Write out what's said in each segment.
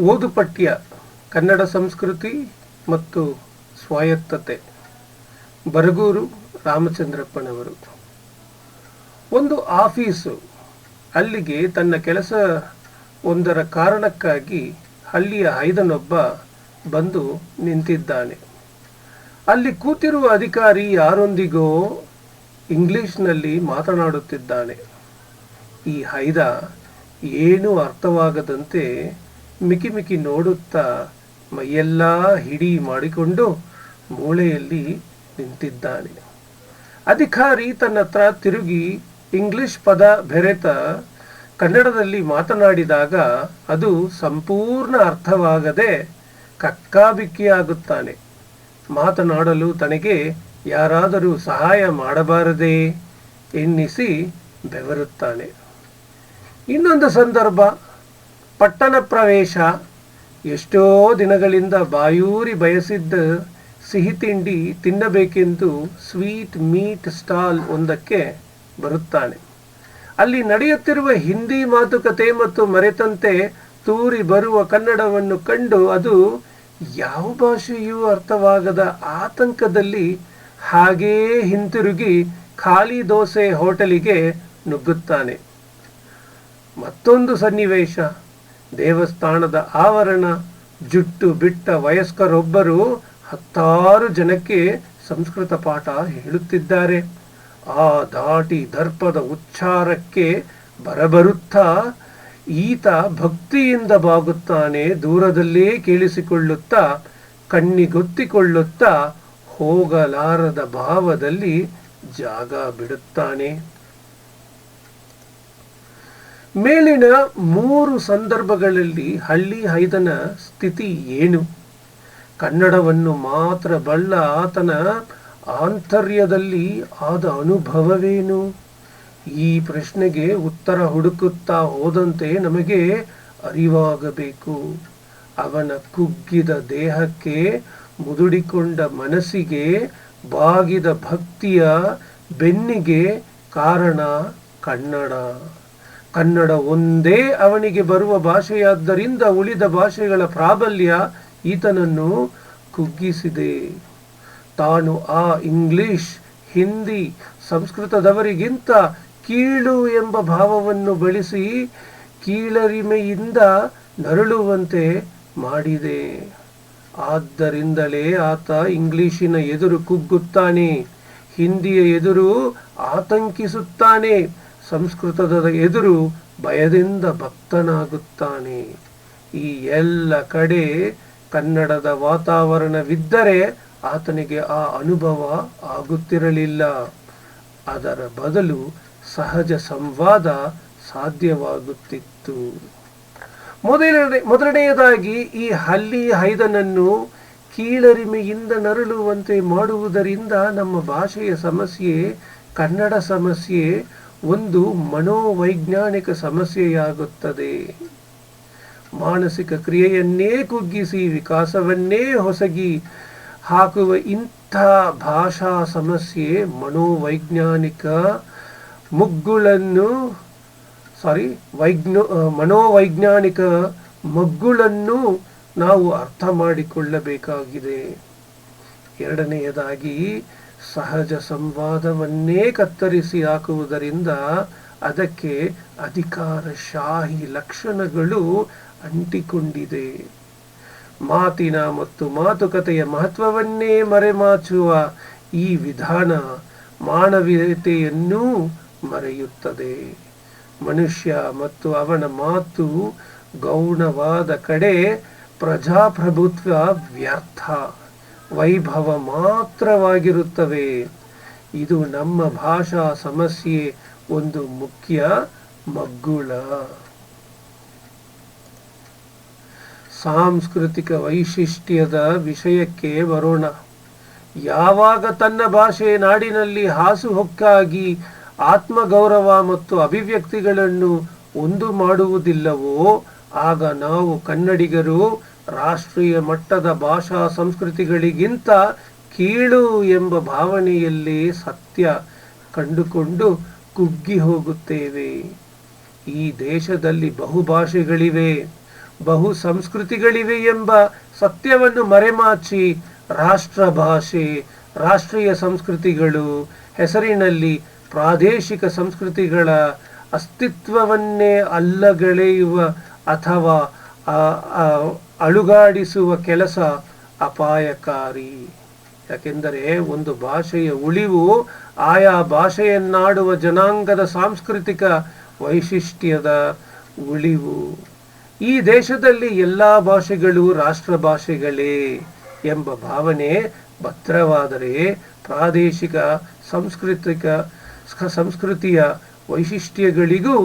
ಓದು ಪಠ್ಯ ಕನ್ನಡ ಸಂಸ್ಕೃತಿ ಮತ್ತು ಸ್ವಾಯತ್ತತೆ. ಬರಗೂರು ರಾಮಚಂದ್ರಪ್ಪನವರು. ಒಂದು ಆಫೀಸು, ಅಲ್ಲಿಗೆ ತನ್ನ ಕೆಲಸ ಒಂದರ ಕಾರಣಕ್ಕಾಗಿ ಹಳ್ಳಿಯ ಹೈದನೊಬ್ಬ ಬಂದು ನಿಂತಿದ್ದಾನೆ. ಅಲ್ಲಿ ಕೂತಿರುವ ಅಧಿಕಾರಿ ಯಾರೊಂದಿಗೋ ಇಂಗ್ಲಿಷ್ನಲ್ಲಿ ಮಾತನಾಡುತ್ತಿದ್ದಾನೆ. ಈ ಹೈದ ಏನೂ ಅರ್ಥವಾಗದಂತೆ ಮಿಕಿ ಮಿಕಿ ನೋಡುತ್ತಾ ಮೈಯೆಲ್ಲ ಹಿಡಿ ಮಾಡಿಕೊಂಡು ಮೂಳೆಯಲ್ಲಿ ನಿಂತಿದ್ದಾನೆ. ಅಧಿಕಾರಿ ತನ್ನತ್ರ ತಿರುಗಿ ಇಂಗ್ಲಿಷ್ ಪದ ಬೆರೆತ ಕನ್ನಡದಲ್ಲಿ ಮಾತನಾಡಿದಾಗ ಅದು ಸಂಪೂರ್ಣ ಅರ್ಥವಾಗದೆ ಕಕ್ಕಾಬಿಕ್ಕಿಯಾಗುತ್ತಾನೆ. ಮಾತನಾಡಲು ತನಗೆ ಯಾರಾದರೂ ಸಹಾಯ ಮಾಡಬಾರದೇ ಎನ್ನಿಸಿ ಬೆವರುತ್ತಾನೆ. ಇನ್ನೊಂದು ಸಂದರ್ಭ. ಪಟ್ಟಣ ಪ್ರವೇಶ ಎಷ್ಟೋ ದಿನಗಳಿಂದ ಬಾಯೂರಿ ಬಯಸಿದ್ದ ಸಿಹಿ ತಿಂಡಿ ತಿನ್ನಬೇಕೆಂದು ಸ್ವೀಟ್ ಮೀಟ್ ಸ್ಟಾಲ್ ಒಂದಕ್ಕೆ ಬರುತ್ತಾನೆ ಅಲ್ಲಿ ನಡೆಯುತ್ತಿರುವ ಹಿಂದಿ ಮಾತುಕತೆ ಮತ್ತು ಮರೆತಂತೆ ತೂರಿ ಬರುವ ಕನ್ನಡವನ್ನು ಕಂಡು ಅದು ಯಾವ ಭಾಷೆಯೂ ಅರ್ಥವಾಗದ ಆತಂಕದಲ್ಲಿ ಹಾಗೇ ಹಿಂತಿರುಗಿ ಖಾಲಿ ದೋಸೆ ಹೋಟೆಲಿಗೆ ನುಗ್ಗುತ್ತಾನೆ. ಮತ್ತೊಂದು ಸನ್ನಿವೇಶ. ದೇವಸ್ಥಾನದ ಆವರಣ ಜುಟ್ಟು ಬಿಟ್ಟ ವಯಸ್ಕರೊಬ್ಬರು ಹತ್ತಾರು ಜನಕ್ಕೆ ಸಂಸ್ಕೃತ ಪಾಠ ಹೇಳುತ್ತಿದ್ದಾರೆ. ಆ ದಾಟಿ ದರ್ಪದ ಉಚ್ಚಾರಕ್ಕೆ ಬರಬರುತ್ತಾ ಈತ ಭಕ್ತಿಯಿಂದ ಬಾಗುತ್ತಾನೆ, ದೂರದಲ್ಲೇ ಕೇಳಿಸಿಕೊಳ್ಳುತ್ತಾ, ಕಣ್ಣಿಗೊತ್ತಿಕೊಳ್ಳುತ್ತಾ, ಹೋಗಲಾರದ ಭಾವದಲ್ಲಿ ಜಾಗ ಬಿಡುತ್ತಾನೆ. ಮೇಲಿನ ಮೂರು ಸಂದರ್ಭಗಳಲ್ಲಿ ಹಳ್ಳಿ ಹೈದನ ಸ್ಥಿತಿ ಏನು? ಕನ್ನಡವನ್ನು ಮಾತ್ರ ಬಲ್ಲ ಆತನ ಆಂತರ್ಯದಲ್ಲಿ ಆದ ಅನುಭವವೇನು? ಈ ಪ್ರಶ್ನೆಗೆ ಉತ್ತರ ಹುಡುಕುತ್ತಾ ಹೋದಂತೆ ನಮಗೆ ಅರಿವಾಗಬೇಕು. ಅವನ ಕುಗ್ಗಿದ ದೇಹಕ್ಕೆ ಮುದುಡಿಕೊಂಡ ಮನಸ್ಸಿಗೆ ಬಾಗಿದ ಭಕ್ತಿಯ ಬೆನ್ನಿಗೆ ಕಾರಣ ಕನ್ನಡ. ಕನ್ನಡ ಒಂದೇ ಅವನಿಗೆ ಬರುವ ಭಾಷೆಯಾದ್ದರಿಂದ ಉಳಿದ ಭಾಷೆಗಳ ಪ್ರಾಬಲ್ಯ ಈತನನ್ನು ಕುಗ್ಗಿಸಿದೆ. ತಾನು ಆ ಇಂಗ್ಲಿಷ್, ಹಿಂದಿ ಸಂಸ್ಕೃತದವರಿಗಿಂತ ಕೀಳು ಎಂಬ ಭಾವವನ್ನು ಬಳಸಿ ಕೀಳರಿಮೆಯಿಂದ ನರಳುವಂತೆ ಮಾಡಿದೆ. ಆದ್ದರಿಂದಲೇ ಆತ ಇಂಗ್ಲಿಶಿನ ಎದುರು ಕುಗ್ಗುತ್ತಾನೆ, ಹಿಂದಿಯ ಎದುರು ಆತಂಕಿಸುತ್ತಾನೆ ಸಂಸ್ಕೃತದ ಎದುರು ಭಯದಿಂದ ಭಕ್ತನಾಗುತ್ತಾನೆ. ಈ ಎಲ್ಲ ಕಡೆ ಕನ್ನಡದ ವಾತಾವರಣವಿದ್ದರೆ ಆತನಿಗೆ ಆ ಅನುಭವ ಆಗುತ್ತಿರಲಿಲ್ಲ. ಅದರ ಬದಲು ಸಹಜ ಸಂವಾದ ಸಾಧ್ಯವಾಗುತ್ತಿತ್ತು. ಮೊದಲನೇ, ಮೊದಲನೆಯದಾಗಿ ಈ ಹಲ್ಲಿ ಹೈದನನ್ನು ಕೀಳರಿಮೆಯಿಂದ ನರಳುವಂತೆ ಮಾಡುವುದರಿಂದ ನಮ್ಮ ಭಾಷೆಯ ಸಮಸ್ಯೆ, ಕನ್ನಡ ಸಮಸ್ಯೆ ಒಂದು ಮನೋವೈಜ್ಞಾನಿಕ ಸಮಸ್ಯೆಯಾಗುತ್ತದೆ. ಮಾನಸಿಕ ಕ್ರಿಯೆಯನ್ನೇ ಕುಗ್ಗಿಸಿ, ವಿಕಾಸವನ್ನೇ ಹೊಸಗಿ ಹಾಕುವ ಇಂಥ ಭಾಷಾ ಸಮಸ್ಯೆ ಮನೋವೈಜ್ಞಾನಿಕ ಮುಗ್ಗುಳನ್ನು ಸಾರಿ ವೈಜ್ಞ ಮನೋವೈಜ್ಞಾನಿಕ ಮಗ್ಗುಳನ್ನು ನಾವು ಅರ್ಥ ಮಾಡಿಕೊಳ್ಳಬೇಕಾಗಿದೆ. ಎರಡನೆಯದಾಗಿ ಸಹಜ ಸಂವಾದವನ್ನೇ ಕತ್ತರಿಸಿ ಹಾಕುವುದರಿಂದ ಅದಕ್ಕೆ ಅಧಿಕಾರಶಾಹಿ ಲಕ್ಷಣಗಳು ಅಂಟಿಕೊಂಡಿದೆ. ಮಾತಿನ ಮತ್ತು ಮಾತುಕತೆಯ ಮಹತ್ವವನ್ನೇ ಮರೆಮಾಚುವ ಈ ವಿಧಾನ ಮಾನವೀಯತೆಯನ್ನೂ ಮರೆಯುತ್ತದೆ. ಮನುಷ್ಯ ಮತ್ತು ಅವನ ಮಾತು ಗೌಣವಾದ ಕಡೆ ಪ್ರಜಾಪ್ರಭುತ್ವ ವ್ಯರ್ಥ. ವೈಭವ ಮಾತ್ರವಾಗಿರುತ್ತವೆ. ಇದು ನಮ್ಮ ಭಾಷಾ ಸಮಸ್ಯೆ, ಒಂದು ಮುಖ್ಯ ಮಗ್ಗುಳ. ಸಾಂಸ್ಕೃತಿಕ ವೈಶಿಷ್ಟ್ಯದ ವಿಷಯಕ್ಕೆ ಬರೋಣ. ಯಾವಾಗ ತನ್ನ ಭಾಷೆ ನಾಡಿನಲ್ಲಿ ಹಾಸುಹೊಕ್ಕಾಗಿ ಆತ್ಮಗೌರವ ಮತ್ತು ಅಭಿವ್ಯಕ್ತಿಗಳನ್ನು ಒಂದು ಮಾಡುವುದಿಲ್ಲವೋ, ಆಗ ನಾವು ಕನ್ನಡಿಗರು ರಾಷ್ಟ್ರೀಯ ಮಟ್ಟದ ಭಾಷಾ ಸಂಸ್ಕೃತಿಗಳಿಗಿಂತ ಕೀಳು ಎಂಬ ಭಾವನೆಯಲ್ಲಿ ಸತ್ಯ ಕಂಡುಕೊಂಡು ಕುಗ್ಗಿ ಹೋಗುತ್ತೇವೆ. ಈ ದೇಶದಲ್ಲಿ ಬಹುಭಾಷೆಗಳಿವೆ ಬಹು ಸಂಸ್ಕೃತಿಗಳಿವೆ ಎಂಬ ಸತ್ಯವನ್ನು ಮರೆಮಾಚಿ ರಾಷ್ಟ್ರ ಭಾಷೆ ರಾಷ್ಟ್ರೀಯ ಸಂಸ್ಕೃತಿಗಳು, ಹೆಸರಿನಲ್ಲಿ ಪ್ರಾದೇಶಿಕ ಸಂಸ್ಕೃತಿಗಳ ಅಸ್ತಿತ್ವವನ್ನೇ ಅಲ್ಲಗಳೆಯುವ ಅಥವಾ ಅಲುಗಾಡಿಸುವ ಕೆಲಸ ಅಪಾಯಕಾರಿ. ಯಾಕೆಂದರೆ ಒಂದು ಭಾಷೆಯ ಉಳಿವು ಆಯಾ ಭಾಷೆಯನ್ನಾಡುವ ಜನಾಂಗದ ಸಾಂಸ್ಕೃತಿಕ ವೈಶಿಷ್ಟ್ಯದ ಉಳಿವು. ಈ ದೇಶದಲ್ಲಿ ಎಲ್ಲ ಭಾಷೆಗಳು ರಾಷ್ಟ್ರ ಭಾಷೆಗಳೇ ಎಂಬ ಭಾವನೆ ಭದ್ರವಾದರೆ ಪ್ರಾದೇಶಿಕ ಸಾಂಸ್ಕೃತಿಕ ಸಂಸ್ಕೃತಿಯ ವೈಶಿಷ್ಟ್ಯಗಳಿಗೂ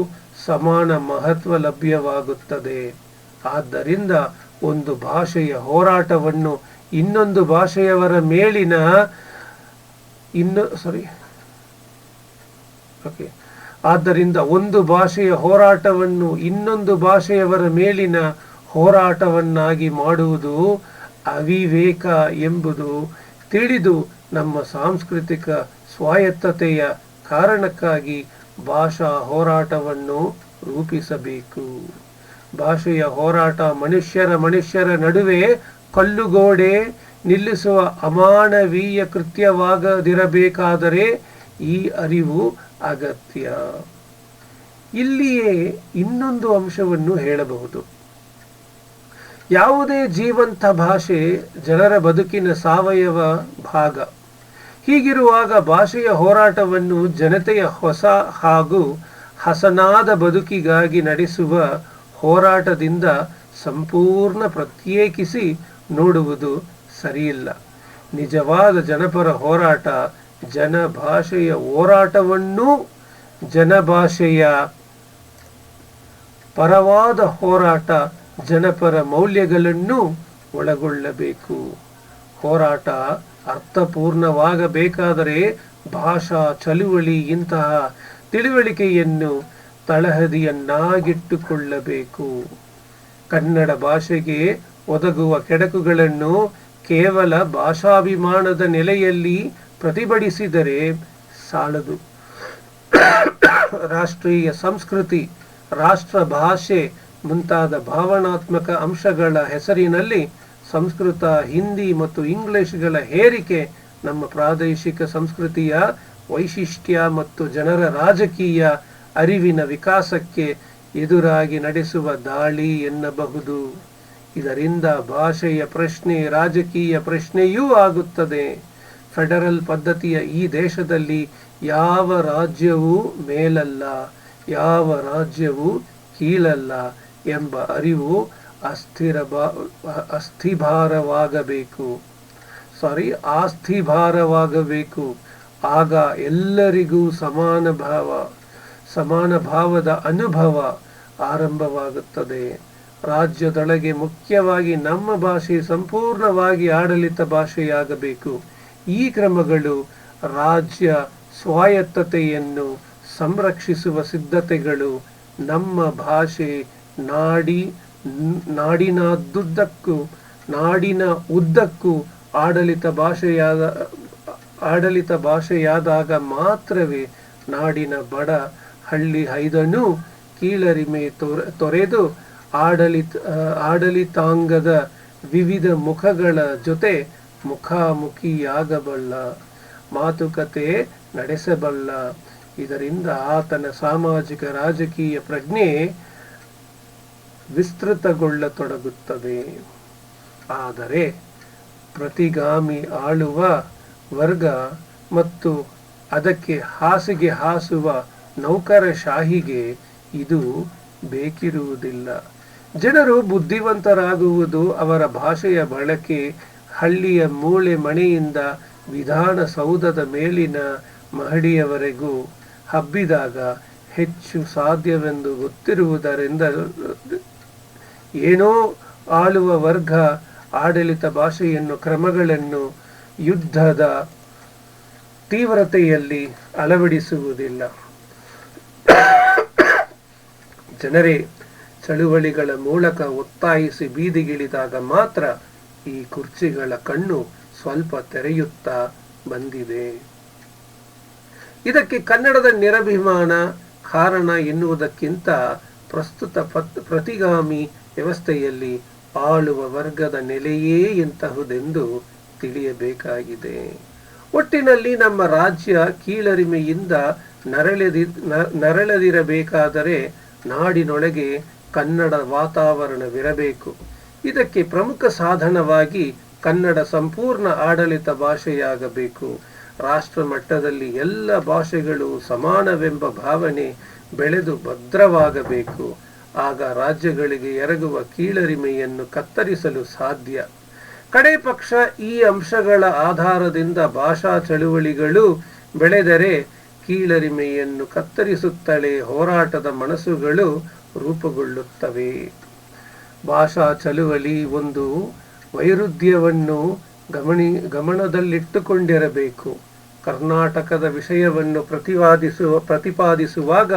ಸಮಾನ ಮಹತ್ವ ಲಭ್ಯವಾಗುತ್ತದೆ. ಆದ್ದರಿಂದ ಒಂದು ಭಾಷೆಯ ಹೋರಾಟವನ್ನು ಇನ್ನೊಂದು ಭಾಷೆಯವರ ಮೇಲಿನ ಇನ್ನು ಸಾರಿ ಓಕೆ ಆದ್ದರಿಂದ ಒಂದು ಭಾಷೆಯ ಹೋರಾಟವನ್ನು ಇನ್ನೊಂದು ಭಾಷೆಯವರ ಮೇಲಿನ ಹೋರಾಟವನ್ನಾಗಿ ಮಾಡುವುದು ಅವಿವೇಕ ಎಂಬುದು ತಿಳಿದು ನಮ್ಮ ಸಾಂಸ್ಕೃತಿಕ ಸ್ವಾಯತ್ತತೆಯ ಕಾರಣಕ್ಕಾಗಿ ಭಾಷಾ ಹೋರಾಟವನ್ನು ರೂಪಿಸಬೇಕು. ಭಾಷೆಯ ಹೋರಾಟ ಮನುಷ್ಯರ ಮನುಷ್ಯರ ನಡುವೆ ಕಲ್ಲುಗೋಡೆ ನಿಲ್ಲಿಸುವ ಅಮಾನವೀಯ ಕೃತ್ಯವಾಗದಿರಬೇಕಾದರೆ ಈ ಅರಿವು ಅಗತ್ಯ. ಇಲ್ಲಿಯೇ ಇನ್ನೊಂದು ಅಂಶವನ್ನು ಹೇಳಬಹುದು. ಯಾವುದೇ ಜೀವಂತ ಭಾಷೆ ಜನರ ಬದುಕಿನ ಸಾವಯವ ಭಾಗ. ಹೀಗಿರುವಾಗ ಭಾಷೆಯ ಹೋರಾಟವನ್ನು ಜನತೆಯ ಹೊಸ ಹಾಗೂ ಹಸನಾದ ಬದುಕಿಗಾಗಿ ನಡೆಸುವ ಹೋರಾಟದಿಂದ ಸಂಪೂರ್ಣ ಪ್ರತ್ಯೇಕಿಸಿ ನೋಡುವುದು ಸರಿಯಿಲ್ಲ. ನಿಜವಾದ ಜನಪರ ಹೋರಾಟ ಜನ ಭಾಷೆಯ ಹೋರಾಟವನ್ನೂ ಜನಭಾಷೆಯ ಪರವಾದ ಹೋರಾಟ ಜನಪರ ಮೌಲ್ಯಗಳನ್ನು ಒಳಗೊಳ್ಳಬೇಕು. ಹೋರಾಟ ಅರ್ಥಪೂರ್ಣವಾಗಬೇಕಾದರೆ ಭಾಷಾ ಚಳುವಳಿ ಇಂತಹ ತಿಳುವಳಿಕೆಯನ್ನು ತಳಹದಿಯನ್ನಾಗಿಟ್ಟುಕೊಳ್ಳಬೇಕು. ಕನ್ನಡ ಭಾಷೆಗೆ ಒದಗುವ ಕೆಡಕುಗಳನ್ನು ಕೇವಲ ಭಾಷಾಭಿಮಾನದ ನೆಲೆಯಲ್ಲಿ ಪ್ರತಿಭಟಿಸಿದರೆ ಸಾಲದು. ರಾಷ್ಟ್ರೀಯ ಸಂಸ್ಕೃತಿ, ರಾಷ್ಟ್ರ ಭಾಷೆ ಮುಂತಾದ ಭಾವನಾತ್ಮಕ ಅಂಶಗಳ ಹೆಸರಿನಲ್ಲಿ ಸಂಸ್ಕೃತ, ಹಿಂದಿ ಮತ್ತು ಇಂಗ್ಲಿಷ್ಗಳ ಹೇರಿಕೆ ನಮ್ಮ ಪ್ರಾದೇಶಿಕ ಸಂಸ್ಕೃತಿಯ ವೈಶಿಷ್ಟ್ಯ ಮತ್ತು ಜನರ ರಾಜಕೀಯ ಅರಿವಿನ ವಿಕಾಸಕ್ಕೆ ಎದುರಾಗಿ ನಡೆಸುವ ದಾಳಿ ಎನ್ನಬಹುದು. ಇದರಿಂದ ಭಾಷೆಯ ಪ್ರಶ್ನೆ, ರಾಜಕೀಯ ಪ್ರಶ್ನೆಯೂ ಆಗುತ್ತದೆ. ಫೆಡರಲ್ ಪದ್ಧತಿಯ ಈ ದೇಶದಲ್ಲಿ ಯಾವ ರಾಜ್ಯವೂ ಮೇಲಲ್ಲ, ಯಾವ ರಾಜ್ಯವೂ ಕೀಳಲ್ಲ ಎಂಬ ಅರಿವು ಅಸ್ಥಿರ ಅಸ್ಥಿಭಾರವಾಗಬೇಕು. ಸಾರಿ, ಆಸ್ಥಿಭಾರವಾಗಬೇಕು. ಆಗ ಎಲ್ಲರಿಗೂ ಸಮಾನ ಭಾವ. ಸಮಾನ ಭಾವದ ಅನುಭವ ಆರಂಭವಾಗುತ್ತದೆ. ರಾಜ್ಯದೊಳಗೆ ಮುಖ್ಯವಾಗಿ ನಮ್ಮ ಭಾಷೆ ಸಂಪೂರ್ಣವಾಗಿ ಆಡಳಿತ ಭಾಷೆಯಾಗಬೇಕು. ಈ ಕ್ರಮಗಳು ರಾಜ್ಯ ಸ್ವಾಯತ್ತತೆಯನ್ನು ಸಂರಕ್ಷಿಸುವ ಸಿದ್ಧತೆಗಳು ನಮ್ಮ ಭಾಷೆ ನಾಡಿ, ನಾಡಿನದುದ್ದಕ್ಕೂ, ನಾಡಿನ ಉದ್ದಕ್ಕೂ ಆಡಳಿತ ಭಾಷೆಯಾದ, ಆಡಳಿತ ಭಾಷೆಯಾದಾಗ ಮಾತ್ರವೇ ನಾಡಿನ ಬಡ ಹಳ್ಳಿ ಹೈದನು ಕೀಳರಿಮೆ ತೊರ, ತೊರೆದು ಆಡಳಿತ ಆಡಳಿತಾಂಗದ ವಿವಿಧ ಮುಖಗಳ ಜೊತೆ ಮುಖಾಮುಖಿಯಾಗಬಲ್ಲ, ಮಾತುಕತೆ ನಡೆಸಬಲ್ಲ. ಇದರಿಂದ ಆತನ ಸಾಮಾಜಿಕ ರಾಜಕೀಯ ಪ್ರಜ್ಞೆ ವಿಸ್ತೃತಗೊಳ್ಳತೊಡಗುತ್ತದೆ. ಆದರೆ ಪ್ರತಿಗಾಮಿ ಆಳುವ ವರ್ಗ ಮತ್ತು ಅದಕ್ಕೆ ಹಾಸಿಗೆ ಹಾಸುವ ನೌಕರಶಾಹಿಗೆ ಇದು ಬೇಕಿರುವುದಿಲ್ಲ. ಜನರು ಬುದ್ಧಿವಂತರಾಗುವುದು ಅವರ ಭಾಷೆಯ ಬಳಕೆ ಹಳ್ಳಿಯ ಮೂಳೆ ಮಣೆಯಿಂದ ವಿಧಾನಸೌಧದ ಮೇಲಿನ ಮಹಡಿಯವರೆಗೂ ಹಬ್ಬಿದಾಗ ಹೆಚ್ಚು ಸಾಧ್ಯವೆಂದು ಗೊತ್ತಿರುವುದರಿಂದ ಏನೋ ಆಳುವ ವರ್ಗ ಆಡಳಿತ ಭಾಷೆಯನ್ನು ಕ್ರಮಗಳನ್ನು ಯುದ್ಧದ ತೀವ್ರತೆಯಲ್ಲಿ ಅಳವಡಿಸುವುದಿಲ್ಲ. ಜನರೇ, ಚಳುವಳಿಗಳ ಮೂಲಕ ಒತ್ತಾಯಿಸಿ ಬೀದಿಗಿಳಿದಾಗ ಮಾತ್ರ ಈ ಕುರ್ಚಿಗಳ ಕಣ್ಣು ಸ್ವಲ್ಪ ತೆರೆಯುತ್ತಾ ಬಂದಿದೆ. ಇದಕ್ಕೆ ಕನ್ನಡದ ನಿರಭಿಮಾನ ಕಾರಣ ಎನ್ನುವುದಕ್ಕಿಂತ ಪ್ರಸ್ತುತ ಪ್ರತಿಗಾಮಿ ವ್ಯವಸ್ಥೆಯಲ್ಲಿ ಆಳುವ ವರ್ಗದ ನೆಲೆಯೇ ಇಂತಹುದೆಂದು ತಿಳಿಯಬೇಕಾಗಿದೆ. ಒಟ್ಟಿನಲ್ಲಿ ನಮ್ಮ ರಾಜ್ಯ ಕೀಳರಿಮೆಯಿಂದ ನರಳೆದಿ ನರಳದಿರಬೇಕಾದರೆ ನಾಡಿನೊಳಗೆ ಕನ್ನಡ ವಾತಾವರಣವಿರಬೇಕು. ಇದಕ್ಕೆ ಪ್ರಮುಖ ಸಾಧನವಾಗಿ ಕನ್ನಡ ಸಂಪೂರ್ಣ ಆಡಳಿತ ಭಾಷೆಯಾಗಬೇಕು. ರಾಷ್ಟ್ರ ಮಟ್ಟದಲ್ಲಿ ಎಲ್ಲ ಭಾಷೆಗಳು ಸಮಾನವೆಂಬ ಭಾವನೆ ಬೆಳೆದು ಭದ್ರವಾಗಬೇಕು. ಆಗ ರಾಜ್ಯಗಳಿಗೆ ಎರಗುವ ಕೀಳರಿಮೆಯನ್ನು ಕತ್ತರಿಸಲು ಸಾಧ್ಯ. ಕಡೆ ಪಕ್ಷ ಈ ಅಂಶಗಳ ಆಧಾರದಿಂದ ಭಾಷಾ ಚಳುವಳಿಗಳು ಬೆಳೆದರೆ ಕೀಳರಿಮೆಯನ್ನು ಕತ್ತರಿಸುತ್ತಲೇ ಹೋರಾಟದ ಮನಸ್ಸುಗಳು ರೂಪುಗೊಳ್ಳುತ್ತವೆ. ಭಾಷಾ ಚಳುವಳಿ ಒಂದು ವೈರುಧ್ಯವನ್ನು ಗಮನಿ, ಗಮನದಲ್ಲಿಟ್ಟುಕೊಂಡಿರಬೇಕು. ಕರ್ನಾಟಕದ ವಿಷಯವನ್ನು ಪ್ರತಿವಾದಿಸುವ ಪ್ರತಿಪಾದಿಸುವಾಗ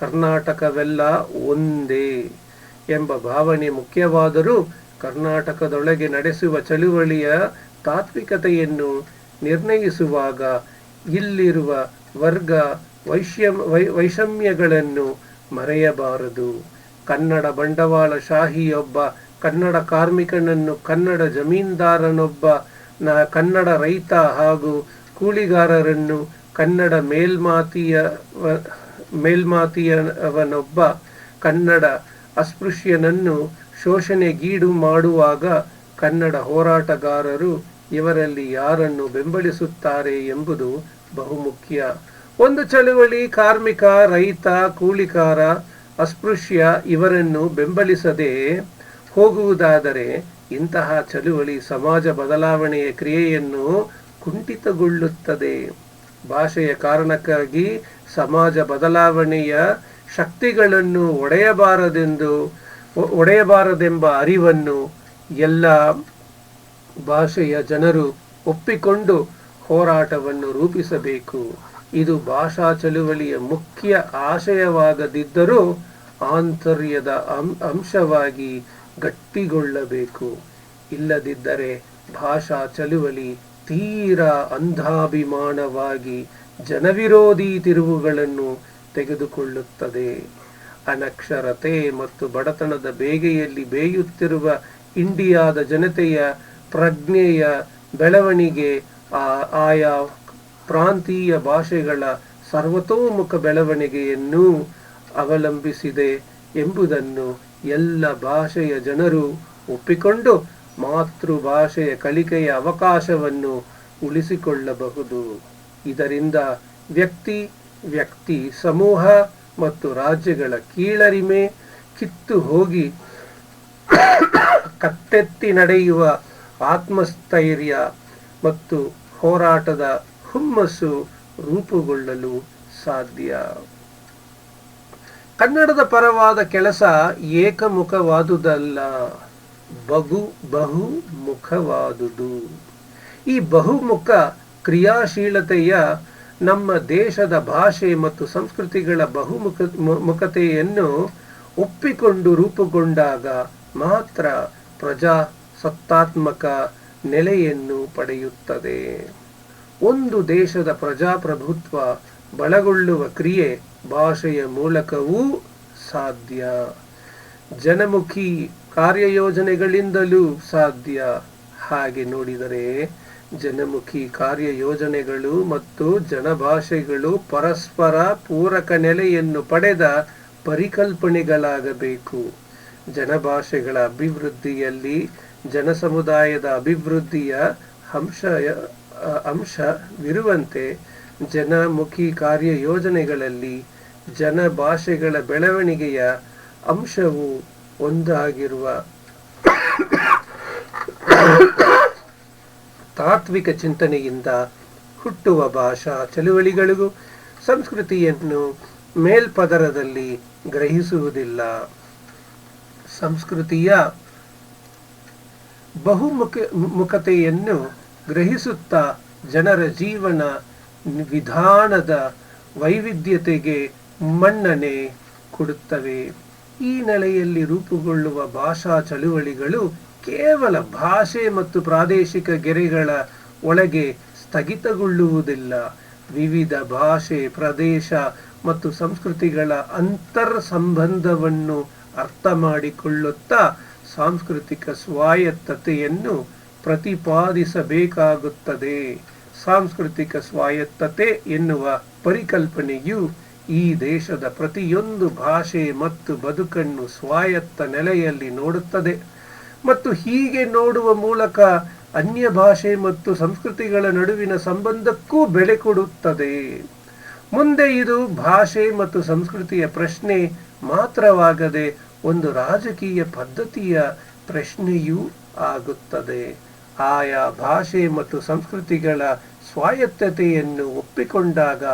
ಕರ್ನಾಟಕವೆಲ್ಲ ಒಂದೇ ಎಂಬ ಭಾವನೆ ಮುಖ್ಯವಾದರೂ ಕರ್ನಾಟಕದೊಳಗೆ ನಡೆಸುವ ಚಳುವಳಿಯ ತಾತ್ವಿಕತೆಯನ್ನು ನಿರ್ಣಯಿಸುವಾಗ ಇಲ್ಲಿರುವ ವರ್ಗ ವೈಶ್ಯ ವೈಷಮ್ಯಗಳನ್ನು ಮರೆಯಬಾರದು. ಕನ್ನಡ ಬಂಡವಾಳಶಾಹಿಯೊಬ್ಬ ಕನ್ನಡ ಕಾರ್ಮಿಕನನ್ನು ಕನ್ನಡ ಜಮೀನ್ದಾರನೊಬ್ಬ, ನ ಕನ್ನಡ ರೈತ ಹಾಗೂ ಕೂಲಿಗಾರರನ್ನು ಕನ್ನಡ ಮೇಲ್ಮಾತಿಯ ಮೇಲ್ಮಾತಿಯವನೊಬ್ಬ, ಕನ್ನಡ ಅಸ್ಪೃಶ್ಯನನ್ನು ಶೋಷಣೆಗೀಡು ಮಾಡುವಾಗ ಕನ್ನಡ ಹೋರಾಟಗಾರರು ಇವರಲ್ಲಿ ಯಾರನ್ನು ಬೆಂಬಲಿಸುತ್ತಾರೆ ಎಂಬುದು ಬಹುಮುಖ್ಯ. ಒಂದು ಚಳುವಳಿ ಕಾರ್ಮಿಕ, ರೈತ, ಕೂಲಿಕಾರ, ಅಸ್ಪೃಶ್ಯ ಇವರನ್ನು ಬೆಂಬಲಿಸದೆ ಹೋಗುವುದಾದರೆ ಇಂತಹ ಚಳುವಳಿ ಸಮಾಜ ಬದಲಾವಣೆಯ ಕ್ರಿಯೆಯನ್ನು ಕುಂಠಿತಗೊಳ್ಳುತ್ತದೆ. ಭಾಷೆಯ ಕಾರಣಕ್ಕಾಗಿ ಸಮಾಜ ಬದಲಾವಣೆಯ ಶಕ್ತಿಗಳನ್ನು ಒಡೆಯಬಾರದೆಂದು ಒಡೆಯಬಾರದೆಂಬ ಅರಿವನ್ನು ಎಲ್ಲ ಭಾಷೆಯ ಜನರು ಒಪ್ಪಿಕೊಂಡು ಹೋರಾಟವನ್ನು ರೂಪಿಸಬೇಕು. ಇದು ಭಾಷಾ ಚಳುವಳಿಯ ಮುಖ್ಯ ಆಶಯವಾಗದಿದ್ದರೂ ಆಂತರ್ಯದ ಅಂಶವಾಗಿ ಗಟ್ಟಿಗೊಳ್ಳಬೇಕು. ಇಲ್ಲದಿದ್ದರೆ ಭಾಷಾ ಚಳುವಳಿ ತೀರಾ ಅಂಧಾಭಿಮಾನವಾಗಿ ಜನವಿರೋಧಿ ತಿರುವುಗಳನ್ನು ತೆಗೆದುಕೊಳ್ಳುತ್ತದೆ. ಅನಕ್ಷರತೆ ಮತ್ತು ಬಡತನದ ಬೇಗೆಯಲ್ಲಿ ಬೇಯುತ್ತಿರುವ ಇಂಡಿಯಾದ ಜನತೆಯ ಪ್ರಜ್ಞೆಯ ಬೆಳವಣಿಗೆ ಆಯಾ ಪ್ರಾಂತೀಯ ಭಾಷೆಗಳ ಸರ್ವತೋಮುಖ ಬೆಳವಣಿಗೆಯನ್ನು ಅವಲಂಬಿಸಿದೆ ಎಂಬುದನ್ನು ಎಲ್ಲ ಭಾಷೆಯ ಜನರು ಒಪ್ಪಿಕೊಂಡು ಮಾತೃಭಾಷೆಯ ಕಲಿಕೆಯ ಅವಕಾಶವನ್ನು ಉಳಿಸಿಕೊಳ್ಳಬಹುದು. ಇದರಿಂದ ವ್ಯಕ್ತಿ ವ್ಯಕ್ತಿ ಸಮೂಹ ಮತ್ತು ರಾಜ್ಯಗಳ ಕೀಳರಿಮೆ, ಕಿತ್ತು ಹೋಗಿ ಕತ್ತೆತ್ತಿ ನಡೆಯುವ ಆತ್ಮಸ್ಥೈರ್ಯ ಮತ್ತು ಹೋರಾಟದ ಹುಮ್ಮಸ್ಸು ರೂಪುಗೊಳ್ಳಲು ಸಾಧ್ಯ. ಕನ್ನಡದ ಪರವಾದ ಕೆಲಸ ಏಕಮುಖವಾದುದಲ್ಲ, ಬಹು ಬಹುಮುಖವಾದುದು. ಈ ಬಹುಮುಖ ಕ್ರಿಯಾಶೀಲತೆಯ ನಮ್ಮ ದೇಶದ ಭಾಷೆ ಮತ್ತು ಸಂಸ್ಕೃತಿಗಳ ಬಹುಮುಖ, ಮುಖತೆಯನ್ನು ಒಪ್ಪಿಕೊಂಡು ರೂಪುಗೊಂಡಾಗ ಮಾತ್ರ ಪ್ರಜಾಸತ್ತಾತ್ಮಕ ನೆಲೆಯನ್ನು ಪಡೆಯುತ್ತದೆ. ಒಂದು ದೇಶದ ಪ್ರಜಾಪ್ರಭುತ್ವ ಬಲಗೊಳ್ಳುವ ಕ್ರಿಯೆ ಭಾಷೆಯ ಮೂಲಕವೂ ಸಾಧ್ಯ. ಜನಮುಖಿ ಕಾರ್ಯಯೋಜನೆಗಳಿಂದಲೂ ಸಾಧ್ಯ. ಹಾಗೆ ನೋಡಿದರೆ ಜನಮುಖಿ ಕಾರ್ಯಯೋಜನೆಗಳು ಮತ್ತು ಜನಭಾಷೆಗಳು ಪರಸ್ಪರ ಪೂರಕ ನೆಲೆಯನ್ನು ಪಡೆದ ಪರಿಕಲ್ಪನೆಗಳಾಗಬೇಕು. ಜನಭಾಷೆಗಳ ಅಭಿವೃದ್ಧಿಯಲ್ಲಿ ಜನಸಮುದಾಯದ ಅಭಿವೃದ್ಧಿಯ ಅಂಶ ಅಂಶವಿರುವಂತೆ ಜನಮುಖಿ ಕಾರ್ಯಯೋಜನೆಗಳಲ್ಲಿ ಜನಭಾಷೆಗಳ ಬೆಳವಣಿಗೆಯ ಅಂಶವು ಒಂದಾಗಿರುವ ತಾತ್ವಿಕ ಚಿಂತನೆಯಿಂದ ಹುಟ್ಟುವ ಭಾಷಾ ಚಳುವಳಿಗಳಿಗೂ ಸಂಸ್ಕೃತಿಯನ್ನು ಮೇಲ್ಪದರದಲ್ಲಿ ಗ್ರಹಿಸುವುದಿಲ್ಲ. ಸಂಸ್ಕೃತಿಯ ಬಹುಮುಖ, ಮುಖತೆಯನ್ನು ಗ್ರಹಿಸುತ್ತಾ ಜನರ ಜೀವನ ವಿಧಾನದ ವೈವಿಧ್ಯತೆಗೆ ಮನ್ನಣೆ ಕೊಡುತ್ತವೆ. ಈ ನೆಲೆಯಲ್ಲಿ ರೂಪುಗೊಳ್ಳುವ ಭಾಷಾ ಚಳುವಳಿಗಳು ಕೇವಲ ಭಾಷೆ ಮತ್ತು ಪ್ರಾದೇಶಿಕ ಗೆರೆಗಳ ಒಳಗೆ ಸ್ಥಗಿತಗೊಳ್ಳುವುದಿಲ್ಲ. ವಿವಿಧ ಭಾಷೆ, ಪ್ರದೇಶ ಮತ್ತು ಸಂಸ್ಕೃತಿಗಳ ಅಂತರ್ ಸಂಬಂಧವನ್ನು ಅರ್ಥ ಮಾಡಿಕೊಳ್ಳುತ್ತಾ ಸಾಂಸ್ಕೃತಿಕ ಸ್ವಾಯತ್ತತೆಯನ್ನು ಪ್ರತಿಪಾದಿಸಬೇಕಾಗುತ್ತದೆ. ಸಾಂಸ್ಕೃತಿಕ ಸ್ವಾಯತ್ತತೆ ಎನ್ನುವ ಪರಿಕಲ್ಪನೆಯು ಈ ದೇಶದ ಪ್ರತಿಯೊಂದು ಭಾಷೆ ಮತ್ತು ಬದುಕನ್ನು ಸ್ವಾಯತ್ತ ನೆಲೆಯಲ್ಲಿ ನೋಡುತ್ತದೆ. ಮತ್ತು ಹೀಗೆ ನೋಡುವ ಮೂಲಕ ಅನ್ಯ ಭಾಷೆ ಮತ್ತು ಸಂಸ್ಕೃತಿಗಳ ನಡುವಿನ ಸಂಬಂಧಕ್ಕೂ ಬೆಲೆ ಕೊಡುತ್ತದೆ. ಮುಂದೆ ಇದು ಭಾಷೆ ಮತ್ತು ಸಂಸ್ಕೃತಿಯ ಪ್ರಶ್ನೆ ಮಾತ್ರವಾಗದೆ ಒಂದು ರಾಜಕೀಯ ಪದ್ಧತಿಯ ಪ್ರಶ್ನೆಯೂ ಆಗುತ್ತದೆ. ಆಯಾ ಭಾಷೆ ಮತ್ತು ಸಂಸ್ಕೃತಿಗಳ ಸ್ವಾಯತ್ತತೆಯನ್ನು ಒಪ್ಪಿಕೊಂಡಾಗ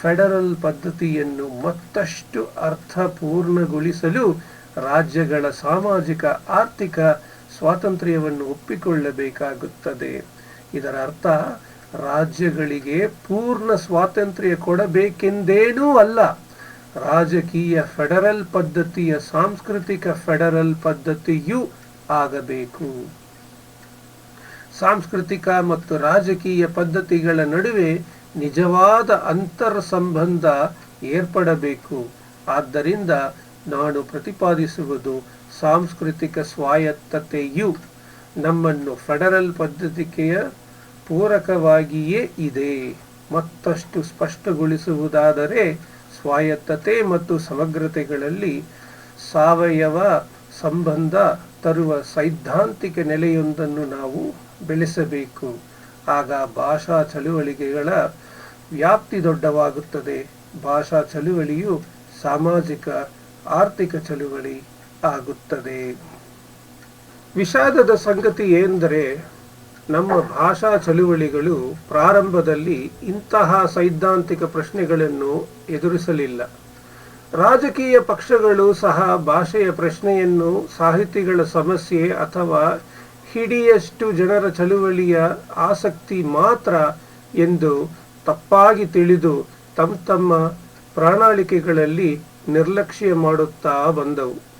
ಫೆಡರಲ್ ಪದ್ಧತಿಯನ್ನು ಮತ್ತಷ್ಟು ಅರ್ಥಪೂರ್ಣಗೊಳಿಸಲು ರಾಜ್ಯಗಳ ಸಾಮಾಜಿಕ, ಆರ್ಥಿಕ ಸ್ವಾತಂತ್ರ್ಯವನ್ನು ಒಪ್ಪಿಕೊಳ್ಳಬೇಕಾಗುತ್ತದೆ. ಇದರ ಅರ್ಥ ರಾಜ್ಯಗಳಿಗೆ ಪೂರ್ಣ ಸ್ವಾತಂತ್ರ್ಯ ಕೊಡಬೇಕೆಂದೇನೂ ಅಲ್ಲ. ರಾಜಕೀಯ ಫೆಡರಲ್ ಪದ್ಧತಿಯ ಸಾಂಸ್ಕೃತಿಕ ಫೆಡರಲ್ ಪದ್ಧತಿಯೂ ಆಗಬೇಕು. ಸಾಂಸ್ಕೃತಿಕ ಮತ್ತು ರಾಜಕೀಯ ಪದ್ಧತಿಗಳ ನಡುವೆ ನಿಜವಾದ ಅಂತರ್ ಸಂಬಂಧ ಏರ್ಪಡಬೇಕು. ಆದ್ದರಿಂದ ನಾನು ಪ್ರತಿಪಾದಿಸುವುದು ಸಾಂಸ್ಕೃತಿಕ ಸ್ವಾಯತ್ತತೆಯು ನಮ್ಮನ್ನು ಫೆಡರಲ್ ಪದ್ಧತಿಕೆಯ ಪೂರಕವಾಗಿಯೇ ಇದೆ. ಮತ್ತಷ್ಟು ಸ್ಪಷ್ಟಗೊಳಿಸುವುದಾದರೆ ಸ್ವಾಯತ್ತತೆ ಮತ್ತು ಸಮಗ್ರತೆಗಳಲ್ಲಿ ಸಾವಯವ ಸಂಬಂಧ ತರುವ ಸೈದ್ಧಾಂತಿಕ ನೆಲೆಯೊಂದನ್ನು ನಾವು ಬೆಳೆಸಬೇಕು. ಆಗ ಭಾಷಾ ಚಳುವಳಿಗೆಗಳ ವ್ಯಾಪ್ತಿ ದೊಡ್ಡವಾಗುತ್ತದೆ. ಭಾಷಾ ಚಳುವಳಿಯು ಸಾಮಾಜಿಕ, ಆರ್ಥಿಕ ಚಳುವಳಿ ಆಗುತ್ತದೆ. ವಿಷಾದದ ಸಂಗತಿ ಏನೆಂದರೆ ನಮ್ಮ ಭಾಷಾ ಚಳುವಳಿಗಳು ಪ್ರಾರಂಭದಲ್ಲಿ ಇಂತಹ ಸೈದ್ಧಾಂತಿಕ ಪ್ರಶ್ನೆಗಳನ್ನು ಎದುರಿಸಲಿಲ್ಲ. ರಾಜಕೀಯ ಪಕ್ಷಗಳು ಸಹ ಭಾಷೆಯ ಪ್ರಶ್ನೆಯನ್ನು ಸಾಹಿತಿಗಳ ಸಮಸ್ಯೆ ಅಥವಾ ಹಿಡಿಯಷ್ಟು ಜನರ ಚಳುವಳಿಯ ಆಸಕ್ತಿ ಮಾತ್ರ ಎಂದು ತಪ್ಪಾಗಿ ತಿಳಿದು ತಮ್ಮ ತಮ್ಮ ಪ್ರಣಾಳಿಕೆಗಳಲ್ಲಿ ನಿರ್ಲಕ್ಷ್ಯ ಮಾಡುತ್ತಾ ಬಂದವು.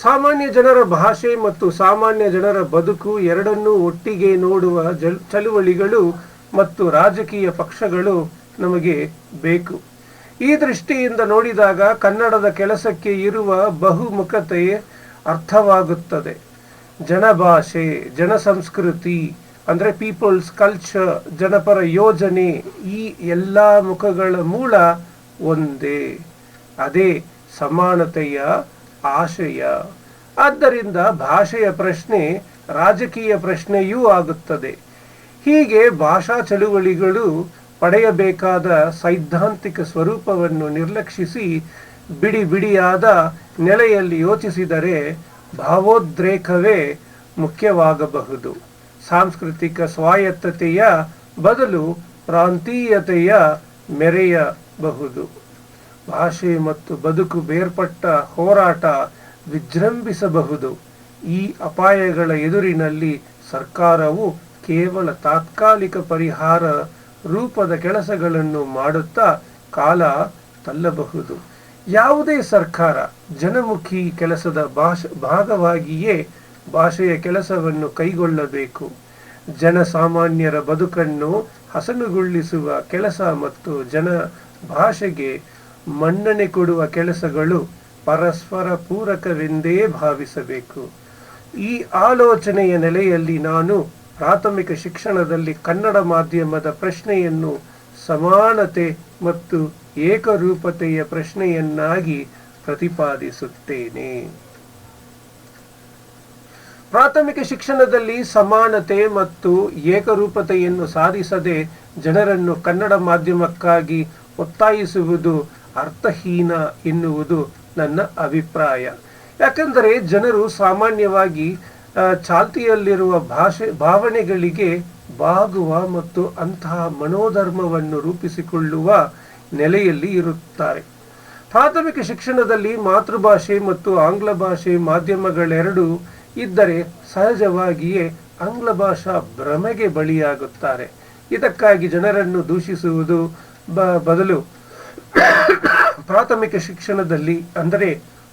ಸಾಮಾನ್ಯ ಜನರ ಭಾಷೆ ಮತ್ತು ಸಾಮಾನ್ಯ ಜನರ ಬದುಕು ಎರಡನ್ನೂ ಒಟ್ಟಿಗೆ ನೋಡುವ ಚಳುವಳಿಗಳು ಮತ್ತು ರಾಜಕೀಯ ಪಕ್ಷಗಳು ನಮಗೆ ಬೇಕು. ಈ ದೃಷ್ಟಿಯಿಂದ ನೋಡಿದಾಗ ಕನ್ನಡದ ಕೆಲಸಕ್ಕೆ ಇರುವ ಬಹುಮುಖತೆ ಅರ್ಥವಾಗುತ್ತದೆ. ಜನಭಾಷೆ, ಜನಸಂಸ್ಕೃತಿ, ಅಂದರೆ ಪೀಪಲ್ಸ್ ಕಲ್ಚರ್ ಜನಪರ ಯೋಜನೆ, ಈ ಎಲ್ಲ ಮುಖಗಳ ಮೂಲ ಒಂದೇ. ಅದೇ ಸಮಾನತೆಯ ಆಶಯ ಆದ್ದರಿಂದ ಭಾಷೆಯ ಪ್ರಶ್ನೆ ರಾಜಕೀಯ ಪ್ರಶ್ನೆಯೂ ಆಗುತ್ತದೆ. ಹೀಗೆ ಭಾಷಾ ಚಳುವಳಿಗಳು ಪಡೆಯಬೇಕಾದ ಸೈದ್ಧಾಂತಿಕ ಸ್ವರೂಪವನ್ನು ನಿರ್ಲಕ್ಷಿಸಿ ಬಿಡಿ ಬಿಡಿಯಾದ ನೆಲೆಯಲ್ಲಿ ಯೋಚಿಸಿದರೆ ಭಾವೋದ್ರೇಕವೇ ಮುಖ್ಯವಾಗಬಹುದು. ಸಾಂಸ್ಕೃತಿಕ ಸ್ವಾಯತ್ತತೆಯ ಬದಲು ಪ್ರಾಂತೀಯತೆಯ ಮೆರೆಯಬಹುದು. ಭಾಷೆ ಮತ್ತು ಬದುಕು ಬೇರ್ಪಟ್ಟ ಹೋರಾಟ ವಿಜೃಂಭಿಸಬಹುದು. ಈ ಅಪಾಯಗಳ ಎದುರಿನಲ್ಲಿ ಸರ್ಕಾರವು ಕೇವಲ ತಾತ್ಕಾಲಿಕ ಪರಿಹಾರ ರೂಪದ ಕೆಲಸಗಳನ್ನು ಮಾಡುತ್ತಾ ಕಾಲ ತಲ್ಲಬಹುದು. ಯಾವುದೇ ಸರ್ಕಾರ ಜನಮುಖಿ ಕೆಲಸದ ಭಾಷ, ಭಾಗವಾಗಿಯೇ ಭಾಷೆಯ ಕೆಲಸವನ್ನು ಕೈಗೊಳ್ಳಬೇಕು. ಜನಸಾಮಾನ್ಯರ ಬದುಕನ್ನು ಹಸನುಗೊಳಿಸುವ ಕೆಲಸ ಮತ್ತು ಜನ ಭಾಷೆಗೆ ಮನ್ನಣೆ ಕೊಡುವ ಕೆಲಸಗಳು ಪರಸ್ಪರ ಪೂರಕವೆಂದೇ ಭಾವಿಸಬೇಕು. ಈ ಆಲೋಚನೆಯ ನೆಲೆಯಲ್ಲಿ ನಾನು ಪ್ರಾಥಮಿಕ ಶಿಕ್ಷಣದಲ್ಲಿ ಕನ್ನಡ ಮಾಧ್ಯಮದ ಪ್ರಶ್ನೆಯನ್ನು ಸಮಾನತೆ ಮತ್ತು ಏಕರೂಪತೆಯ ಪ್ರಶ್ನೆಯನ್ನಾಗಿ ಪ್ರತಿಪಾದಿಸುತ್ತೇನೆ. ಪ್ರಾಥಮಿಕ ಶಿಕ್ಷಣದಲ್ಲಿ ಸಮಾನತೆ ಮತ್ತು ಏಕರೂಪತೆಯನ್ನು ಸಾಧಿಸದೆ ಜನರನ್ನು ಕನ್ನಡ ಮಾಧ್ಯಮಕ್ಕಾಗಿ ಒತ್ತಾಯಿಸುವುದು ಅರ್ಥಹೀನ ಎನ್ನುವುದು ನನ್ನ ಅಭಿಪ್ರಾಯ. ಯಾಕೆಂದರೆ ಜನರು ಸಾಮಾನ್ಯವಾಗಿ ಚಾಲ್ತಿಯಲ್ಲಿರುವ ಭಾಷೆ, ಭಾವನೆಗಳಿಗೆ ಬಾಗುವ ಮತ್ತು ಅಂತಹ ಮನೋಧರ್ಮವನ್ನು ರೂಪಿಸಿಕೊಳ್ಳುವ ನೆಲೆಯಲ್ಲಿ ಇರುತ್ತಾರೆ. ಪ್ರಾಥಮಿಕ ಶಿಕ್ಷಣದಲ್ಲಿ ಮಾತೃಭಾಷೆ ಮತ್ತು ಆಂಗ್ಲ ಭಾಷೆ ಮಾಧ್ಯಮಗಳೆರಡು ಇದ್ದರೆ ಸಹಜವಾಗಿಯೇ ಆಂಗ್ಲ ಭಾಷಾ ಭ್ರಮೆಗೆ ಬಳಿಯಾಗುತ್ತಾರೆ ಇದಕ್ಕಾಗಿ ಜನರನ್ನು ದೂಷಿಸುವುದು ಬದಲು ಪ್ರಾಥಮಿಕ ಶಿಕ್ಷಣದಲ್ಲಿ ಅಂದರೆ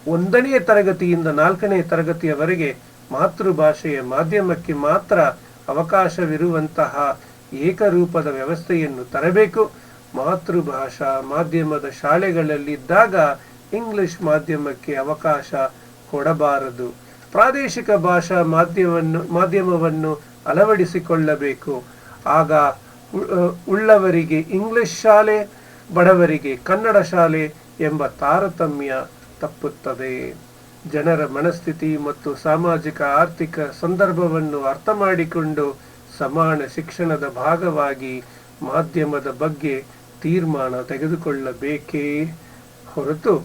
ಒಂದನೇ ತರಗತಿಯಿಂದ ನಾಲ್ಕನೇ ತರಗತಿಯವರೆಗೆ ಮಾತೃಭಾಷೆಯ ಮಾಧ್ಯಮಕ್ಕೆ ಮಾತ್ರ ಅವಕಾಶವಿರುವಂತಹ ಏಕರೂಪದ ವ್ಯವಸ್ಥೆಯನ್ನು ತರಬೇಕು. ಮಾತೃಭಾಷಾ ಮಾಧ್ಯಮದ ಶಾಲೆಗಳಲ್ಲಿದ್ದಾಗ ಇಂಗ್ಲಿಷ್ ಮಾಧ್ಯಮಕ್ಕೆ ಅವಕಾಶ ಕೊಡಬಾರದು. ಪ್ರಾದೇಶಿಕ ಭಾಷಾ ಮಾಧ್ಯಮವನ್ನು ಮಾಧ್ಯಮವನ್ನು ಅಳವಡಿಸಿಕೊಳ್ಳಬೇಕು. ಆಗ ಉಳ್ಳವರಿಗೆ ಇಂಗ್ಲಿಷ್ ಶಾಲೆ ಬಡವರಿಗೆ ಕನ್ನಡ ಶಾಲೆ ಎಂಬ ತಾರತಮ್ಯ ತಪ್ಪುತ್ತದೆ. ಜನರ ಮನಸ್ಥಿತಿ ಮತ್ತು ಸಾಮಾಜಿಕ ಆರ್ಥಿಕ ಸಂದರ್ಭವನ್ನು ಅರ್ಥ ಮಾಡಿಕೊಂಡು ಸಮಾನ ಶಿಕ್ಷಣದ ಭಾಗವಾಗಿ ಮಾಧ್ಯಮದ ಬಗ್ಗೆ ತೀರ್ಮಾನ ತೆಗೆದುಕೊಳ್ಳಬೇಕೇ ಹೊರತು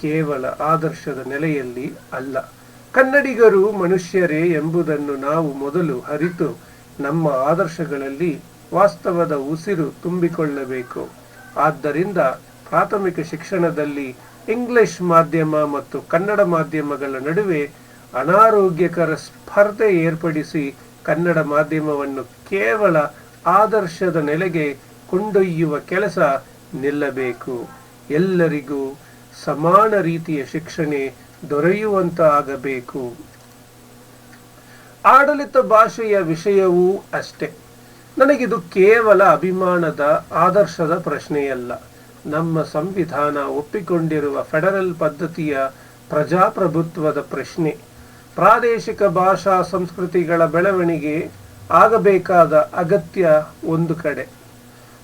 ಕೇವಲ ಆದರ್ಶದ ನೆಲೆಯಲ್ಲಿ ಅಲ್ಲ. ಕನ್ನಡಿಗರು ಮನುಷ್ಯರೇ ಎಂಬುದನ್ನು ನಾವು ಮೊದಲು ಅರಿತು ನಮ್ಮ ಆದರ್ಶಗಳಲ್ಲಿ ವಾಸ್ತವದ ಉಸಿರು ತುಂಬಿಕೊಳ್ಳಬೇಕು. ಆದ್ದರಿಂದ ಪ್ರಾಥಮಿಕ ಶಿಕ್ಷಣದಲ್ಲಿ ಇಂಗ್ಲಿಷ್ ಮಾಧ್ಯಮ ಮತ್ತು ಕನ್ನಡ ಮಾಧ್ಯಮಗಳ ನಡುವೆ ಅನಾರೋಗ್ಯಕರ ಸ್ಪರ್ಧೆ ಏರ್ಪಡಿಸಿ ಕನ್ನಡ ಮಾಧ್ಯಮವನ್ನು ಕೇವಲ ಆದರ್ಶದ ನೆಲೆಗೆ ಕೊಂಡೊಯ್ಯುವ ಕೆಲಸ ನಿಲ್ಲಬೇಕು. ಎಲ್ಲರಿಗೂ ಸಮಾನ ರೀತಿಯ ಶಿಕ್ಷಣೆ ದೊರೆಯುವಂತಾಗಬೇಕು. ಆಡಳಿತ ಭಾಷೆಯ ವಿಷಯವೂ ಅಷ್ಟೇ. ನನಗಿದು ಕೇವಲ ಅಭಿಮಾನದ ಆದರ್ಶದ ಪ್ರಶ್ನೆಯಲ್ಲ. ನಮ್ಮ ಸಂವಿಧಾನ ಒಪ್ಪಿಕೊಂಡಿರುವ ಫೆಡರಲ್ ಪದ್ಧತಿಯ ಪ್ರಜಾಪ್ರಭುತ್ವದ ಪ್ರಶ್ನೆ. ಪ್ರಾದೇಶಿಕ ಭಾಷಾ ಸಂಸ್ಕೃತಿಗಳ ಬೆಳವಣಿಗೆ ಆಗಬೇಕಾದ ಅಗತ್ಯ ಒಂದು ಕಡೆ.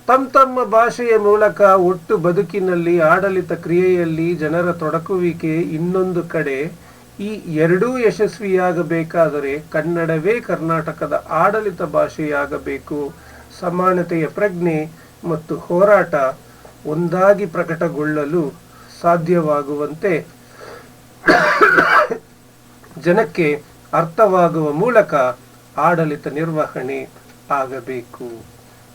ತಮ್ಮ ತಮ್ಮ ಭಾಷೆಯ ಮೂಲಕ ಒಟ್ಟು ಬದುಕಿನಲ್ಲಿ ಆಡಳಿತ ಕ್ರಿಯೆಯಲ್ಲಿ ಜನರ ತೊಡಕುವಿಕೆ ಇನ್ನೊಂದು ಕಡೆ ಈ ಎರಡೂ ಯಶಸ್ವಿಯಾಗಬೇಕಾದರೆ ಕನ್ನಡವೇ ಕರ್ನಾಟಕದ ಆಡಳಿತ ಭಾಷೆಯಾಗಬೇಕು. ಸಮಾನತೆಯ ಪ್ರಜ್ಞೆ ಮತ್ತು ಹೋರಾಟ ಒಂದಾಗಿ ಪ್ರಕಟಗೊಳ್ಳಲು ಸಾಧ್ಯವಾಗುವಂತೆ ಜನಕ್ಕೆ ಅರ್ಥವಾಗುವ ಮೂಲಕ ಆಡಳಿತ ನಿರ್ವಹಣೆ ಆಗಬೇಕು.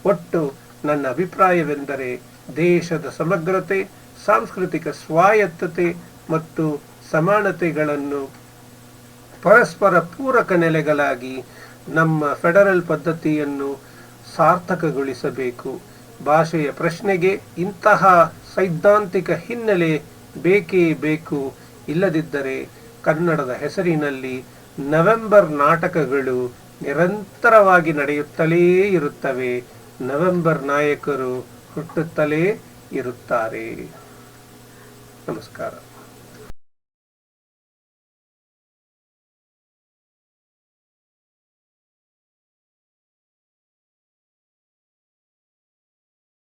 ಒಟ್ಟು ನನ್ನ ಅಭಿಪ್ರಾಯವೆಂದರೆ ದೇಶದ ಸಮಗ್ರತೆ, ಸಾಂಸ್ಕೃತಿಕ ಸ್ವಾಯತ್ತತೆ ಮತ್ತು ಸಮಾನತೆಗಳನ್ನು ಪರಸ್ಪರ ಪೂರಕ ನೆಲೆಗಳಾಗಿ ನಮ್ಮ ಫೆಡರಲ್ ಪದ್ಧತಿಯನ್ನು ಸಾರ್ಥಕಗೊಳಿಸಬೇಕು. ಭಾಷೆಯ ಪ್ರಶ್ನೆಗೆ ಇಂತಹ ಸೈದ್ಧಾಂತಿಕ ಹಿನ್ನೆಲೆ ಬೇಕೇ ಬೇಕು. ಇಲ್ಲದಿದ್ದರೆ ಕನ್ನಡದ ಹೆಸರಿನಲ್ಲಿ ನವೆಂಬರ್ ನಾಟಕಗಳು ನಿರಂತರವಾಗಿ ನಡೆಯುತ್ತಲೇ ಇರುತ್ತವೆ. ನವೆಂಬರ್ ನಾಯಕರು ಹುಟ್ಟುತ್ತಲೇ ಇರುತ್ತಾರೆ. ನಮಸ್ಕಾರ.